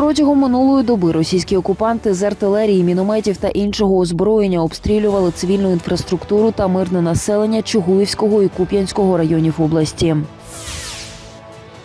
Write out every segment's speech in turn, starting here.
Протягом минулої доби російські окупанти з артилерії, мінометів та іншого озброєння обстрілювали цивільну інфраструктуру та мирне населення Чугуївського і Куп'янського районів області.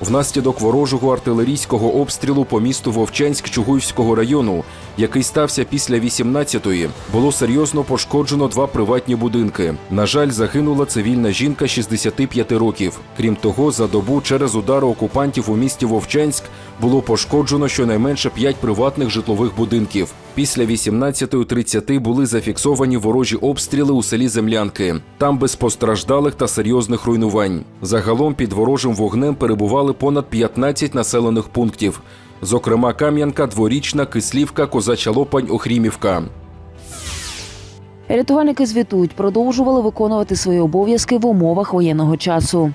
Внаслідок ворожого артилерійського обстрілу по місту Вовчанськ Чугуївського району, який стався після 18-ї, було серйозно пошкоджено два приватні будинки. На жаль, загинула цивільна жінка 65 років. Крім того, за добу через удари окупантів у місті Вовчанськ було пошкоджено щонайменше 5 приватних житлових будинків. Після 18.30 були зафіксовані ворожі обстріли у селі Землянки. Там без постраждалих та серйозних руйнувань. Загалом під ворожим вогнем перебували понад 15 населених пунктів. Зокрема, Кам'янка, Дворічна, Кислівка, Козача Лопань, Охрімівка. Рятувальники звітують, продовжували виконувати свої обов'язки в умовах воєнного часу.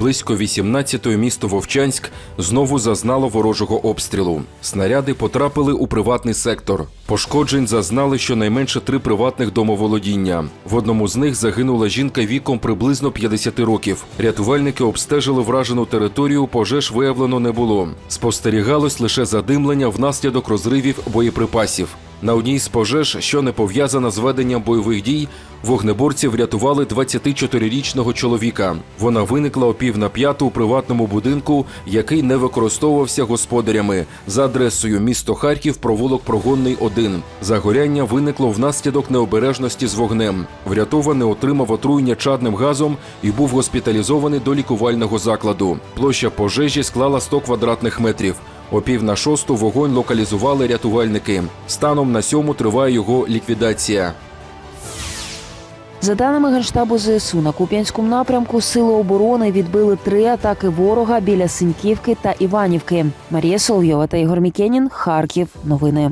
Близько 18-ї місто Вовчанськ знову зазнало ворожого обстрілу. Снаряди потрапили у приватний сектор. Пошкоджень зазнали щонайменше три приватних домоволодіння. В одному з них загинула жінка віком приблизно 50 років. Рятувальники обстежили вражену територію, пожеж виявлено не було. Спостерігалось лише задимлення внаслідок розривів боєприпасів. На одній з пожеж, що не пов'язана з веденням бойових дій, вогнеборці врятували 24-річного чоловіка. Вона виникла о пів на п'яту у приватному будинку, який не використовувався господарями за адресою місто Харків, провулок Прогонний 1. Загоряння виникло внаслідок необережності з вогнем. Врятований отримав отруєння чадним газом і був госпіталізований до лікувального закладу. Площа пожежі склала 100 квадратних метрів. О пів на шосту вогонь локалізували рятувальники. Станом на сьому триває його ліквідація. За даними Генштабу ЗСУ, на Куп'янському напрямку сили оборони відбили три атаки ворога біля Синьківки та Іванівки. Марія Соловйова та Ігор Мікенін. Харків. Новини.